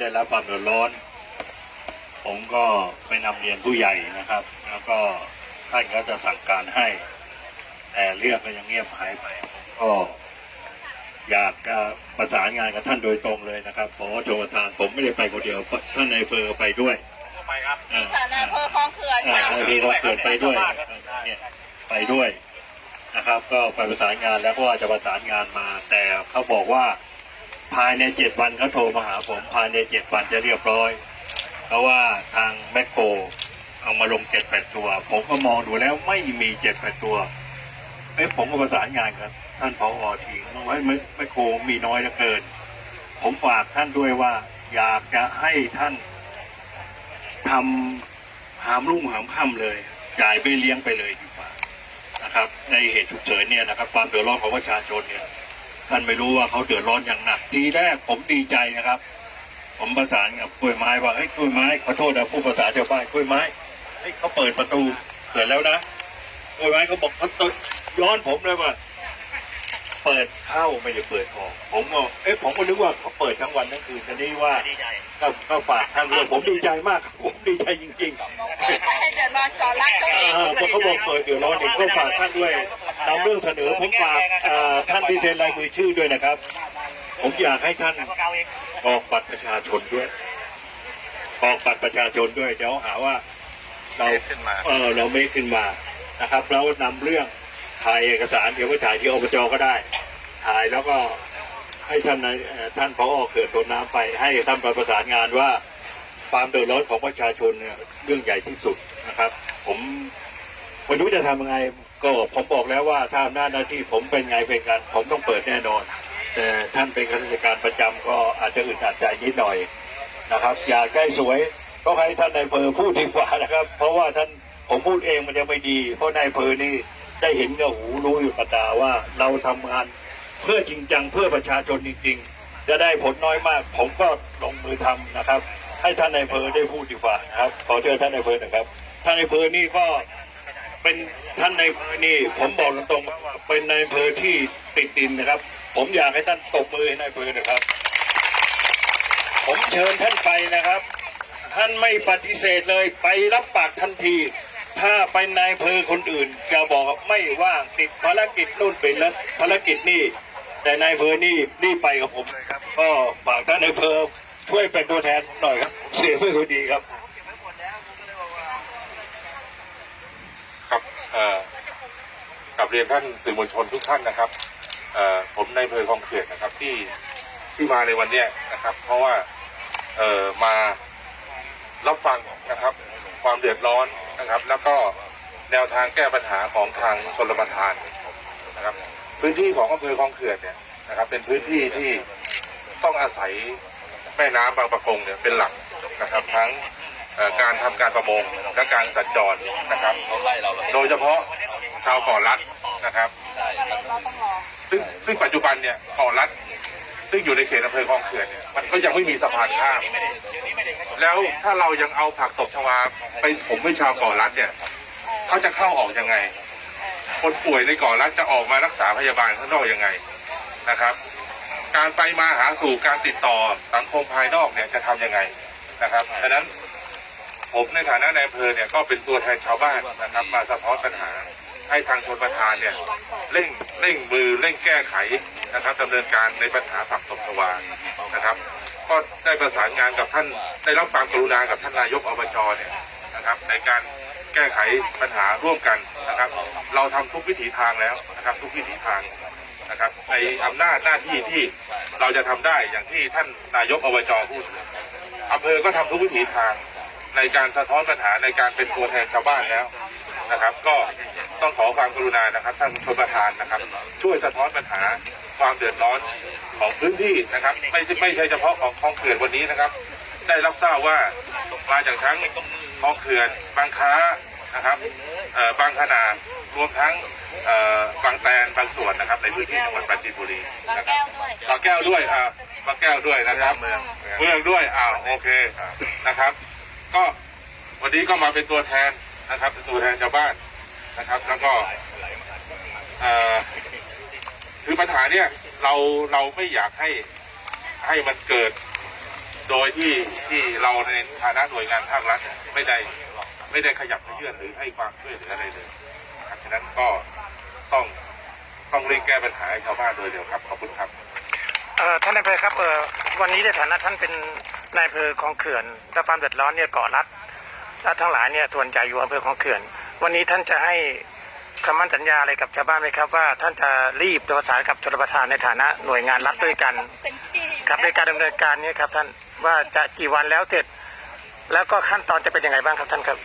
ได้รับความเดือดร้อน ผมก็ไปนำเรียนผู้ใหญ่นะครับ แล้วก็ท่านก็จะสั่งการให้ แต่เรื่องก็ยังเงียบหายไปผมก็อยากจะประสานงานกับท่านโดยตรงเลยนะครับขอโจประธานผมไม่ได้ไปคนเดียวท่านนายอำเภอไปด้วยไปครับนี่ค่ะนายอำเภอคลองเขื่อนอ่าค่ะนายอำเภอก็เกิดไปด้วยเนี่ยไปด้วยนะครับ ก็ไปประสานงานแล้วก็ว่าจะประสานงานมา แต่เขาบอกว่า ภายในเจ็ดวันเขาโทรมาหาผมภายในเจ็ดวันจะเรียบร้อย เพราะว่าทางแมคโครเอามาลงเจ็ดแปดตัว ผมก็มองดูแล้วไม่มีเจ็ดแปดตัวเอ้ผมก็ประสานงานกับท่านผอทิ้งไว้แมคโครมีน้อยเหลือเกิน ผมฝากท่านด้วยว่า อยากจะให้ท่านทำหามรุ่งหามค่ำเลยจ่ายไปเลี้ยงไปเลยดีกว่านะครับ ในเหตุฉุกเฉินเนี่ยนะครับความเดือดร้อนของประชาชนเนี่ย ท่านไม่รู้ว่าเขาเดือดร้อนอย่างหนัก ทีแรกผมดีใจนะครับ ผมประสานกับกล้วยไม้ว่าเฮ้ยกล้วยไม้ขอโทษนะผู้ประสานชาวบ้านกล้วยไม้เฮ้ยเขาเปิดประตูเกิดแล้วนะกล้วยไม้เขาบอกเขาตดย้อนผมเลยว่า เปิดเข้าไม่ได้เปิดออก ผมก็เอ๊ะผมก็นึกว่าเขาเปิดทั้งวันทั้งคืนแต่นี่ว่าดีใจก็ก็ฝากท่านด้วยผมดีใจมากครับผมดีใจจริงบอกเปิดไม่ให้เดือดร้อนก่อนรักตัวๆเองอ่าเพราะเขาบอกเปิดเดือดร้อนเองก็ฝากท่านด้วย นำเรื่องเสนอผมฝากท่านที่เซ็นลายมือชื่อด้วยนะครับ ผมอยากให้ท่านออกบัตรประชาชนด้วย ออกบัตรประชาชนด้วยเดี๋ยวหาว่าเราขึ้นมาเออเราไม่ขึ้นมานะครับ แล้วนำเรื่องถ่ายเอกสารเดี๋ยวไปถ่ายที่อบจก็ได้ ถ่ายแล้วก็ให้ท่านนายเอ่อท่านผอเขื่อนต้นน้ำไป ให้ท่านประสานงานว่าความเดือดร้อนของประชาชนเนี่ยเรื่องใหญ่ที่สุดนะครับ ผมไม่รู้จะทำยังไง ก็ผมบอกแล้วว่าถ้าอำนาจหน้าที่ผมเป็นไงเป็นกันผมต้องเปิดแน่นอนแต่ท่านเป็นข้าราชการประจำก็อาจจะอึดอัดใจนิดหน่อยนะครับ อยากได้สวยก็ให้ท่านนายเภอพูดดีกว่านะครับ เพราะว่าท่านผมพูดเองมันยังไม่ดี เพราะนายเภอนี่ได้เห็นกับหูรู้อยู่กับตาว่าเราทำงานเพื่อจริงจังเพื่อประชาชนจริง ๆ จะได้ผลน้อยมาก ผมก็ลงมือทำนะครับ ให้ท่านนายเภอได้พูดดีกว่านะครับขอเชิญท่านนายเภอหนะครับท่านนายเภอนี่ก็ เป็นท่านในนี่ผมบอกตรงๆว่าเป็นในอำเภอที่ติดดินนะครับ ผมอยากให้ท่านตบมือให้นายอำเภอนะครับ ผมเชิญท่านไปนะครับ ท่านไม่ปฏิเสธเลยไปรับปากทันที ถ้าไปนายอำเภอคนอื่นจะบอกไม่ว่างติดภารกิจนู่นเป็นแล้วภารกิจนี่ แต่นายอำเภอนี่นี่ไปกับผมเลยครับ ก็ฝากท่านนายอำเภอช่วยเป็นตัวแทนหน่อยครับ เสียไม่ค่อยดีครับเอ่อ กับเรียนท่านสื่อมวลชนทุกท่านนะครับผมในเภอคองเขื่อนนะครับที่ที่มาในวันเนี้ยนะครับ เพราะว่าเอ่อมารับฟังนะครับ ความเดือดร้อนนะครับ แล้วก็แนวทางแก้ปัญหาของทางชนประทานนะครับ พื้นที่ของอำเภอคลองเขื่อนเนี่ยนะครับ เป็นพื้นที่ที่ต้องอาศัยแม่น้ำบางประกงเนี่ยเป็นหลักนะครับ ทั้ง การทำการประมงและการสัญจรนะครับ โดยเฉพาะชาวเกาะลัดนะครับเราต้องรอซึ่งซึ่งปัจจุบันเนี่ยเกาะลัดซึ่งอยู่ในเขตอำเภอคลองเขื่อนเนี่ยมันก็ยังไม่มีสะพานข้าม แล้วถ้าเรายังเอาผักตบชวาไปผมให้ชาวเกาะลัดเนี่ยเขาจะเข้าออกยังไง คนป่วยในเกาะลัดจะออกมารักษาพยาบาลข้างนอกยังไงนะครับ การไปมาหาสู่การติดต่อสังคมภายนอกเนี่ยจะทำยังไงนะครับดังนั้น ผมในฐานะนายอำเภอเนี่ยก็เป็นตัวแทนชาวบ้านนะครับ มาสะท้อนปัญหาให้ทางชนประธานเนี่ยเร่งเร่งมือเร่งแก้ไขนะครับดำเนินการในปัญหาผักตบชวานะครับ ก็ได้ประสานงานกับท่านได้รับความกรุณากับท่านนายกอบจเนี่ยนะครับ ในการแก้ไขปัญหาร่วมกันนะครับ เราทำทุกวิถีทางแล้วนะครับ ทุกวิถีทางนะครับ ในอำนาจหน้าที่ที่เราจะทำได้อย่างที่ท่านนายกอบจพูดอำเภอก็ทำทุกวิถีทาง ในการสะท้อนปัญหาในการเป็นตัวแทนชาวบ้านแล้วนะครับ ก็ต้องขอความกรุณานะครับท่านชนประธานนะครับ ช่วยสะท้อนปัญหาความเดือดร้อนของพื้นที่นะครับ ไม่ไม่ใช่เฉพาะของคลองเขื่อนวันนี้นะครับ ได้รับทราบว่ามาจากทั้งคลองเขื่อนบางค้านะครับเอ่อบางขนาดรวมทั้งเอ่อบางแตนบางส่วนนะครับ ในพื้นที่จังหวัดปราจีนบุรีบางนะคแก้รับวด้วยบางแก้วด้วยอ่าบางแก้วด้วยนะครับ เมืองเมืองด้วยอ้าวโอเคนะครับ ก็วันนี้ก็มาเป็นตัวแทนนะครับ เป็นตัวแทนชาวบ้านนะครับ แล้วก็คือปัญหาเนี่ยเราเราไม่อยากให้ให้มันเกิด โดยที่ที่เราในฐานะหน่วยงานภาครัฐไม่ได้ไม่ได้ขยับขยื่นหรือให้ความช่วยเหลืออะไรเลยครับฉะนั้นก็ต้องต้องเร่งแก้ปัญหาให้ชาวบ้านโดยเร็วครับขอบคุณครับท่านนายอำเภอครับวันนี้ในฐานะท่านเป็น นายอำเภอของเขื่อนและความเดือดร้อนเนี่ยก่อรัฐและทั้งหลายเนี่ยส่วนใหญ่อยู่อำเภอของเขื่อน วันนี้ท่านจะให้คำมั่นสัญญาอะไรกับชาวบ้านไหมครับว่า ท่านจะรีบประสานกับชลประทานในฐานะหน่วยงานรัฐด้วยกันครับในการดำเนินการเนี้ครับท่านว่าจะกี่วันแล้วเสร็จ แล้วก็ขั้นตอนจะเป็นยังไงบ้างครับท่านครับ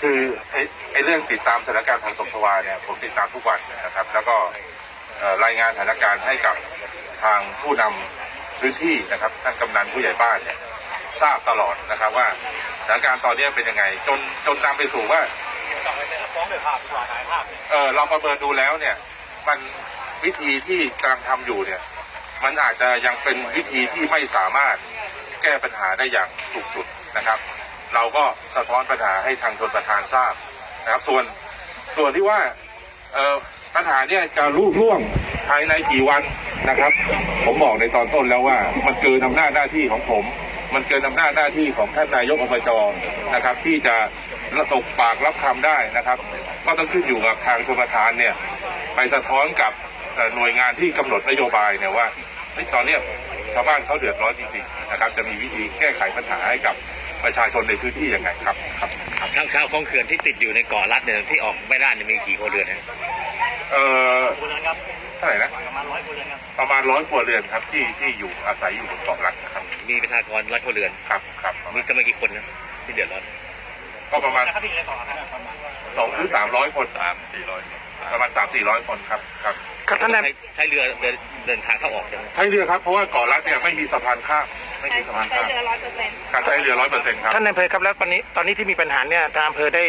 คือไอ้ไอเรื่องติดตามสถานการณ์ทางตกชวาเนี่ยผมติดตามทุกวันนะครับ แล้วก็เอ่อรายงานสถานการณ์ให้กับทางผู้นำ พื้นที่นะครับท่านกำนันผู้ใหญ่บ้านเนี่ยทราบตลอดนะครับว่าสถานการณ์ตอนนี้เป็นยังไง จนจนนำไปสู่ว่าเออเราประเมินดูแล้วเนี่ย มันวิธีที่กำลังทำอยู่เนี่ย มันอาจจะยังเป็นวิธีที่ไม่สามารถแก้ปัญหาได้อย่างถูกจุดนะครับ เราก็สะท้อนปัญหาให้ทางชนประธานทราบนะครับ ส่วนส่วนที่ว่าเออ ปัญหาเนี่ยจะรุ่ร่วงภายในกี่วันนะครับ ผมบอกในตอนต้นแล้วว่า มันเกินอำนาจหน้าที่ของผม มันเกินอำนาจหน้าที่ของท่านนายกอบจนะครับ ที่จะระตกปากรับคำได้นะครับ ก็ต้องขึ้นอยู่กับทางชนประธานเนี่ยไปสะท้อนกับหน่วยงานที่กำหนดนโยบายเนี่ยว่าตอนเนี้ยชาวบ้านเขาเดือดร้อนจริงๆนะครับ จะมีวิธีแก้ไขปัญหาให้กับประชาชนในพื้นที่ยังไงครับครับทางชาวคลองเขื่อนที่ติดอยู่ในเกาะรัฐเนี่ยที่ออกไม่ได้เนี่ยมีกี่ครัวเรือนนะ เอ่อเท่าไหร่นะประมาณร้อยครัวเรือนครับประมาณร้อยครัวเรือนครับ ที่ที่อยู่อาศัยอยู่บนเกาะลัดครับมีประชากรร้อยครัวเรือน ครับครับมีกันมากี่คนนะที่เดือดร้อนก็ประมาณสองหรือสามร้อยคนสามสี่ร้อยประมาณสามสี่ร้อยคนครับครับครับท่านนายใช้ใช้เรือเดินเดินทางเข้าออกใช่ไหมใช้เรือครับเพราะว่าเกาะลัดเนี่ยไม่มีสะพานข้ามไม่มีสะพานใช้ข้ามเรือร้อยเปอร์เซ็นต์การใช้เรือร้อยเปอร์เซ็นต์ครับท่านนายอำเภอครับแล้วตอนนี้ตอนนี้ที่มีปัญหาเนี่ยทางอำเภอได้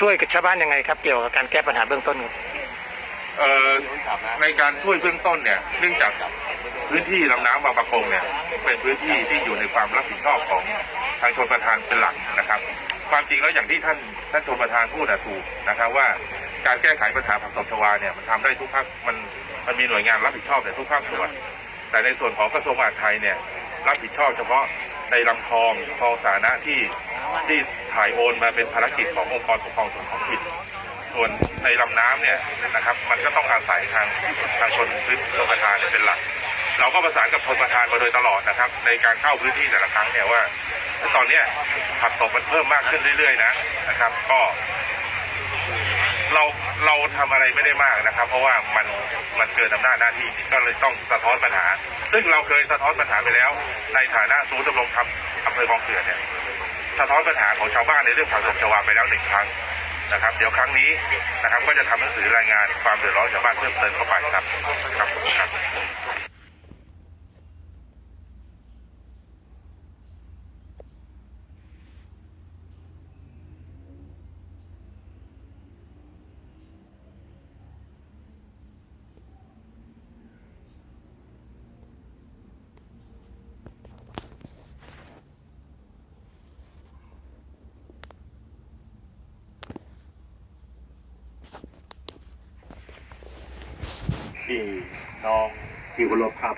ช่วยกับชาวบ้านยังไงครับ เกี่ยวกับการแก้ปัญหาเบื้องต้นครับเอ่อ ในการช่วยเบื้องต้นเนี่ยเนื่องจากพื้นที่ลำน้ำบางประกงเนี่ยเป็นพื้นที่ที่อยู่ในความรับผิดชอบของทางชนประธานเป็นหลักนะครับ ความจริงแล้วอย่างที่ท่านท่านชนประธานพูดอะถูกนะครับว่าการแก้ไขปัญหาผักตบชวาเนี่ยมันทำได้ทุกภาคมันมันมีหน่วยงานรับผิดชอบในทุกภาคส่วนแต่ในส่วนของกระทรวงมหาดไทยเนี่ยรับผิดชอบเฉพาะในลำคลองคลองสาธารณะที่ที่ถ่ายโอนมาเป็นภารกิจขององค์กรปกครองส่วนท้องถิ่น ส่วนในลำน้ำเนี่ยนะครับ มันก็ต้องอาศัยทางทางชนพื้นชนประทานเนี่ยเป็นหลัก เราก็ประสานกับชนประทานมาโดยตลอดนะครับ ในการเข้าพื้นที่แต่ละครั้งเนี่ยว่าตอนเนี้ยผักตบมันเพิ่มมากขึ้นเรื่อยๆ นะนะครับ ก็ เราเราทำอะไรไม่ได้มากนะครับ เพราะว่ามันมันเกินอำนาจหน้าที่ก็เลยต้องสะท้อนปัญหา ซึ่งเราเคยสะท้อนปัญหาไปแล้ว ในฐานะศูนย์ดำรงธรรมอำเภอคลองเขื่อนเนี่ยสะท้อนปัญหาของชาวบ้านในเรื่องผักตบชวาไปแล้วหนึ่งครั้ง นะครับ เดี๋ยวครั้งนี้นะครับ ก็จะทำหนังสือรายงานความเดือดร้อนชาวบ้านเพิ่มเติมเข้าไปครับครับครับี่น้องที่เคารพครับ